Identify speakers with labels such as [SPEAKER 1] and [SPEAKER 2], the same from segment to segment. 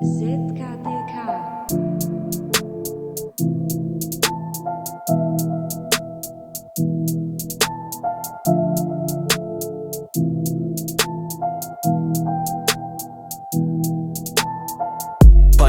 [SPEAKER 1] Sit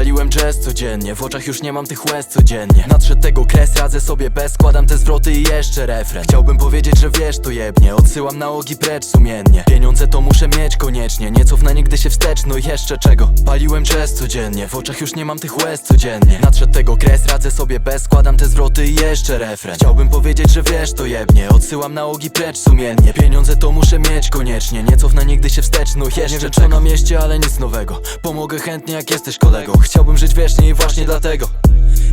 [SPEAKER 1] jazz codziennie W oczach już nie mam tych łez codziennie. Nadszedł tego kres, radzę sobie bez Składam te zwroty i jeszcze refren. Chciałbym powiedzieć, że wiesz to jebnie Odsyłam nałogi precz sumiennie. Pieniądze to muszę mieć koniecznie Nie cofnę nigdy się wstecz, no i jeszcze czego? Paliłem jazz codziennie W oczach już nie mam tych łez codziennie. Nadszedł tego kres, radzę sobie bez Składam te zwroty i jeszcze refren. Chciałbym powiedzieć, że wiesz to jebnie Odsyłam nałogi precz sumiennie. Pieniądze to muszę mieć koniecznie Nie cofnę nigdy się wstecz, no i jeszcze Nie wiem co na mieście, ale nic nowego. Pomogę chętnie jak jesteś kolegą Chciałbym żyć wiecznie i właśnie dlatego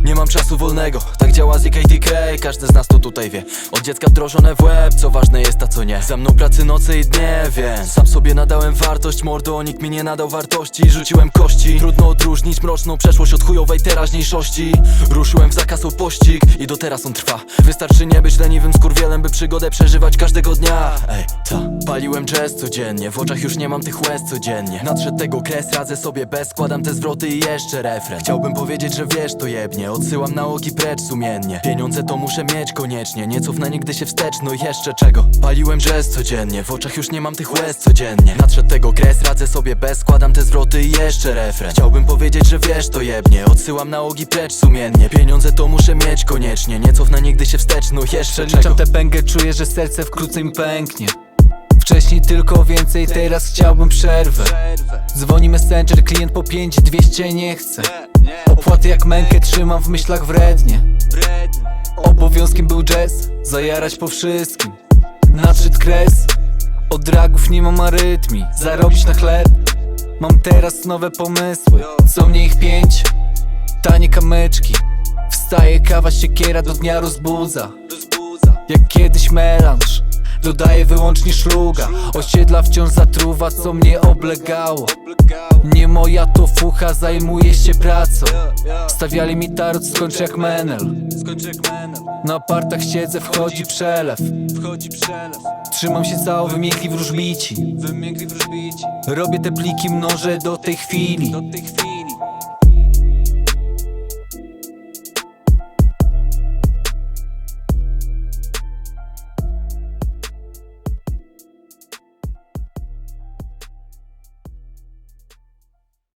[SPEAKER 1] nie mam czasu wolnego, tak działa ZKDK Każdy z nas to tutaj wie. Od dziecka wdrożone w łeb, co ważne jest, a co nie. Za mną pracy noce i dnie, więc Sam sobie nadałem wartość, mordo Nikt mi nie nadał wartości, rzuciłem kości. Trudno odróżnić mroczną przeszłość od chujowej teraźniejszości. Ruszyłem w zakaz o pościg i do teraz on trwa. Wystarczy nie być leniwym skurwielem, by przygodę przeżywać każdego dnia. Ej, ta Paliłem jazz codziennie, w oczach już nie mam tych łez codziennie. Nadszedł tego kres, radzę sobie bez Składam te zwroty i jeszcze refren. Chciałbym powiedzieć, że wiesz to jebnie Odsyłam nałogi precz sumiennie. Pieniądze to muszę mieć koniecznie. Nie cofnę nigdy się wstecz, no jeszcze czego? Paliłem jazz codziennie, w oczach już nie mam tych łez codziennie. Nadszedł tego kres, radzę sobie bez. Składam te zwroty i jeszcze refren. Chciałbym powiedzieć, że wiesz to jebnie. Odsyłam nałogi precz sumiennie. Pieniądze to muszę mieć koniecznie. Nie cofnę nigdy się wstecz, no jeszcze czego?
[SPEAKER 2] Przeliczam tę pęgę, czuję, że serce wkrótce mi pęknie. Wcześniej tylko więcej, teraz chciałbym przerwę. Dzwoni messenger, klient po 5200 nie chce Opłaty jak mękę trzymam w myślach wrednie. Obowiązkiem był jazz, zajarać po wszystkim. Nadszedł kres, od dragów nie mam arytmii Zarobić na chleb, mam teraz nowe pomysły. Co mnie ich pięć, tanie kamyczki. Wstaje kawa siekiera do dnia rozbudza. Jak kiedyś melanż Dodaję wyłącznie szluga. Osiedla wciąż zatruwa, co mnie oblegało. Nie moja to fucha, zajmuję się pracą. Stawiali mi tarot, skończę jak menel. Na partach siedzę, wchodzi przelew. Trzymam się cało wymiękli wróżbici. Robię te pliki, mnożę do tej chwili